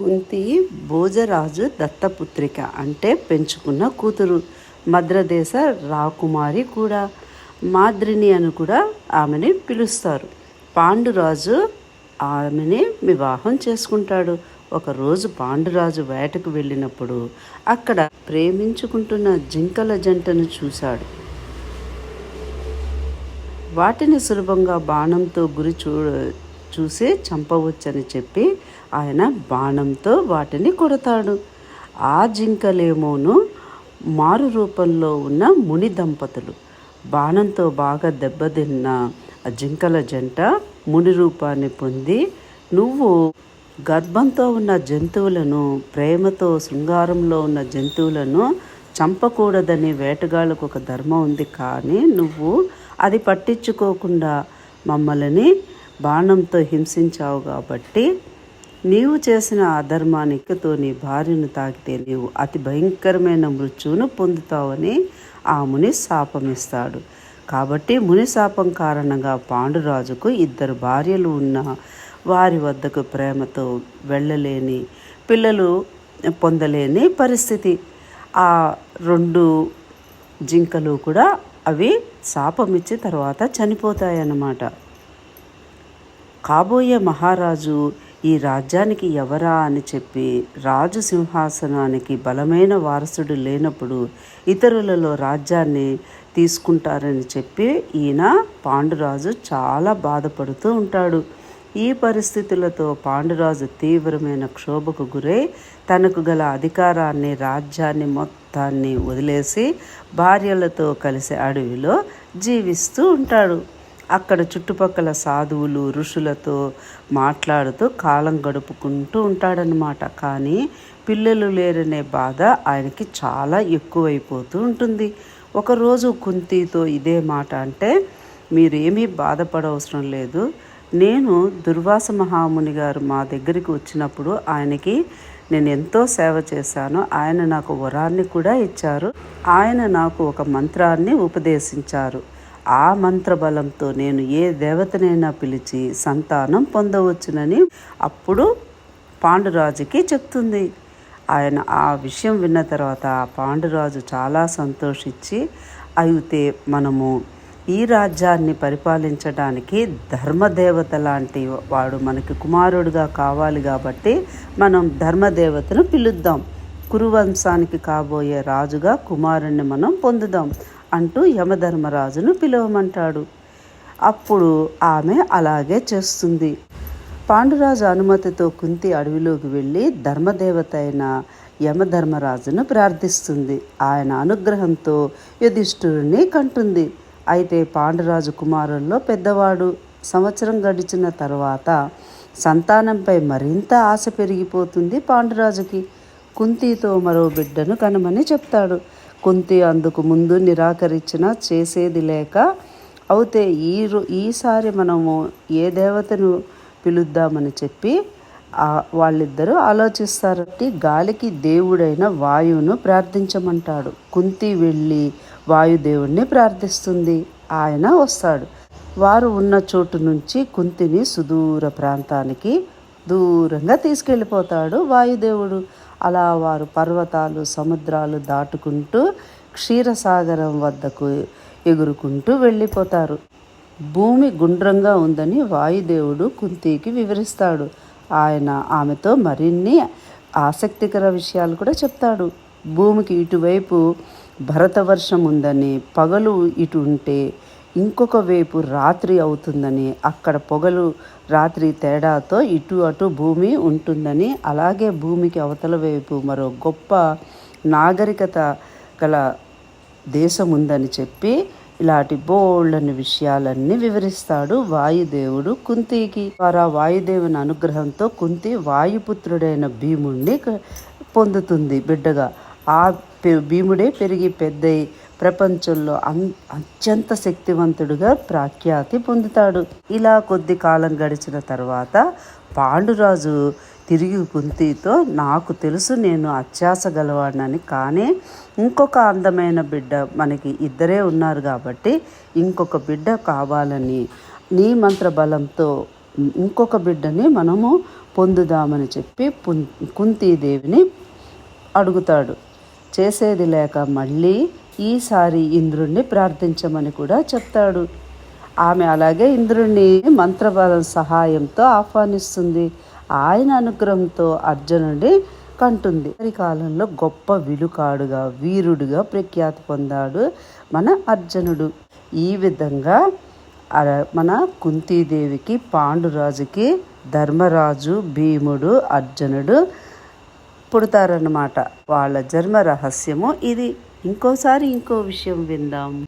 కుంతి భోజరాజు దత్తపుత్రిక అంటే పెంచుకున్న కూతురు. మద్రదేశ రాకుమారి కూడా. మాద్రిని అని కూడా ఆమెని పిలుస్తారు. పాండురాజు ఆమెని వివాహం చేసుకుంటాడు. ఒకరోజు పాండురాజు వేటకు వెళ్ళినప్పుడు అక్కడ ప్రేమించుకుంటున్న జింకల జంటను చూశాడు. వాటిని సులభంగా బాణంతో గురి చూ చూసి చంపవచ్చని చెప్పి ఆయన బాణంతో వాటిని కొడతాడు. ఆ జింకలేమోను మారు రూపంలో ఉన్న ముని దంపతులు. బాణంతో బాగా దెబ్బతిన్న ఆ జింకల జంట ముని రూపాన్ని పొంది నువ్వు గర్భంతో ఉన్న జంతువులను ప్రేమతో శృంగారంలో ఉన్న జంతువులను చంపకూడదని వేటగాళ్ళకు ఒక ధర్మం ఉంది కానీ నువ్వు అది పట్టించుకోకుండా మమ్మల్ని బాణంతో హింసించావు కాబట్టి నీవు చేసిన అధర్మానికతో నీ భార్యను తాకితే నీవు అతి భయంకరమైన మృత్యువును పొందుతావని ఆ ముని శాపమిస్తాడు. కాబట్టి ముని శాపం కారణంగా పాండురాజుకు ఇద్దరు భార్యలు ఉన్న వారి వద్దకు ప్రేమతో వెళ్ళలేని పిల్లలు పొందలేని పరిస్థితి. ఆ రెండు జింకలు కూడా అవి శాపమిచ్చి తర్వాత చనిపోతాయన్నమాట. కాబోయే మహారాజు ఈ రాజ్యానికి ఎవరా అని చెప్పి రాజు సింహాసనానికి బలమైన వారసుడు లేనప్పుడు ఇతరులలో రాజ్యాన్ని తీసుకుంటారని చెప్పి ఈయన పాండురాజు చాలా బాధపడుతూ ఉంటాడు. ఈ పరిస్థితులతో పాండురాజు తీవ్రమైన క్షోభకు గురై తనకు గల అధికారాన్ని రాజ్యాన్ని మొత్తాన్ని వదిలేసి భార్యలతో కలిసి అడవిలో జీవిస్తూ ఉంటాడు. అక్కడ చుట్టుపక్కల సాధువులు ఋషులతో మాట్లాడుతూ కాలం గడుపుకుంటూ ఉంటాడనమాట కానీ పిల్లలు లేరనే బాధ ఆయనకి చాలా ఎక్కువైపోతూ ఉంటుంది. ఒకరోజు కుంతితో ఇదే మాట అంటే మీరేమీ బాధపడవసరం లేదు. నేను దుర్వాస మహాముని గారు మా దగ్గరికి వచ్చినప్పుడు ఆయనకి నేను ఎంతో సేవ చేశాను. ఆయన నాకు వరాన్ని కూడా ఇచ్చారు. ఆయన నాకు ఒక మంత్రాన్ని ఉపదేశించారు. ఆ మంత్రబలంతో నేను ఏ దేవతనైనా పిలిచి సంతానం పొందవచ్చునని అప్పుడు పాండురాజుకి చెప్తుంది. ఆయన ఆ విషయం విన్న తర్వాత పాండురాజు చాలా సంతోషించి అయితే మనము ఈ రాజ్యాన్ని పరిపాలించడానికి ధర్మదేవత లాంటి వాడు మనకి కుమారుడుగా కావాలి కాబట్టి మనం ధర్మదేవతను పిలుద్దాం. కురువంశానికి కాబోయే రాజుగా కుమారుణ్ణి మనం పొందుదాం. అంటూ యమధర్మరాజును పిలవమంటాడు. అప్పుడు ఆమె అలాగే చేస్తుంది. పాండురాజు అనుమతితో కుంతి అడవిలోకి వెళ్ళి ధర్మదేవత అయిన యమధర్మరాజును ప్రార్థిస్తుంది. ఆయన అనుగ్రహంతో యుధిష్ఠురుణ్ణి కంటుంది. అయితే పాండురాజు కుమారుల్లో పెద్దవాడు. సంవత్సరం గడిచిన తర్వాత సంతానంపై మరింత ఆశ పెరిగిపోతుంది పాండురాజుకి. కుంతితో మరో బిడ్డను కనమని చెప్తాడు. కుంతి అందుకు ముందు నిరాకరించిన చేసేది లేక అయితే ఈ ఈసారి మనము ఏ దేవతను పిలుద్దామని చెప్పి వాళ్ళిద్దరూ ఆలోచిస్తారు. గాలికి దేవుడైన వాయువును ప్రార్థించమంటాడు. కుంతి వెళ్ళి వాయుదేవుణ్ణి ప్రార్థిస్తుంది. ఆయన వస్తాడు. వారు ఉన్న చోటు నుంచి కుంతిని సుదూర ప్రాంతానికి దూరంగా తీసుకెళ్ళిపోతాడు వాయుదేవుడు. అలా వారు పర్వతాలు సముద్రాలు దాటుకుంటూ క్షీరసాగరం వద్దకు ఎగురుకుంటూ వెళ్ళిపోతారు. భూమి గుండ్రంగా ఉందని వాయుదేవుడు కుంతికి వివరిస్తాడు. ఆయన ఆమెతో మరిన్ని ఆసక్తికర విషయాలు కూడా చెప్తాడు. భూమికి ఇటువైపు భరతవర్షం ఉందని పగలు ఇటు ఉంటే ఇంకొక వైపు రాత్రి అవుతుందని అక్కడ పొగలు రాత్రి తేడాతో ఇటు అటు భూమి ఉంటుందని అలాగే భూమికి అవతల వైపు మరో గొప్ప నాగరికత గల దేశం ఉందని చెప్పి ఇలాంటి బోళ్ళని విషయాలన్నీ వివరిస్తాడు వాయుదేవుడు కుంతికి. ద్వారా వాయుదేవుని అనుగ్రహంతో కుంతి వాయుపుత్రుడైన భీముణ్ణి పొందుతుంది బిడ్డగా. ఆ భీముడే పెరిగి పెద్దయి ప్రపంచంలో అం అత్యంత శక్తివంతుడుగా ప్రఖ్యాతి పొందుతాడు. ఇలా కొద్ది కాలం గడిచిన తర్వాత పాండురాజు తిరిగి కుంతితో నాకు తెలుసు నేను అత్యాస గలవాడినని కానీ ఇంకొక అందమైన బిడ్డ మనకి ఇద్దరే ఉన్నారు కాబట్టి ఇంకొక బిడ్డ కావాలని నీ మంత్ర బలంతో ఇంకొక బిడ్డని మనము పొందుదామని చెప్పి కుంతీదేవిని అడుగుతాడు. చేసేది లేక మళ్ళీ ఈసారి ఇంద్రుణ్ణి ప్రార్థించమని కూడా చెప్తాడు. ఆమె అలాగే ఇంద్రుణ్ణి మంత్రబలం సహాయంతో ఆహ్వానిస్తుంది. ఆయన అనుగ్రహంతో అర్జునుడి కంటుంది. ఈ కాలంలో గొప్ప విలుకాడుగా వీరుడుగా ప్రఖ్యాతి పొందాడు మన అర్జునుడు. ఈ విధంగా మన కుంతీదేవికి పాండురాజుకి ధర్మరాజు భీముడు అర్జునుడు పుడతారన్నమాట. వాళ్ళ జన్మ రహస్యము ఇది. ఇంకోసారి ఇంకో విషయం విందాం.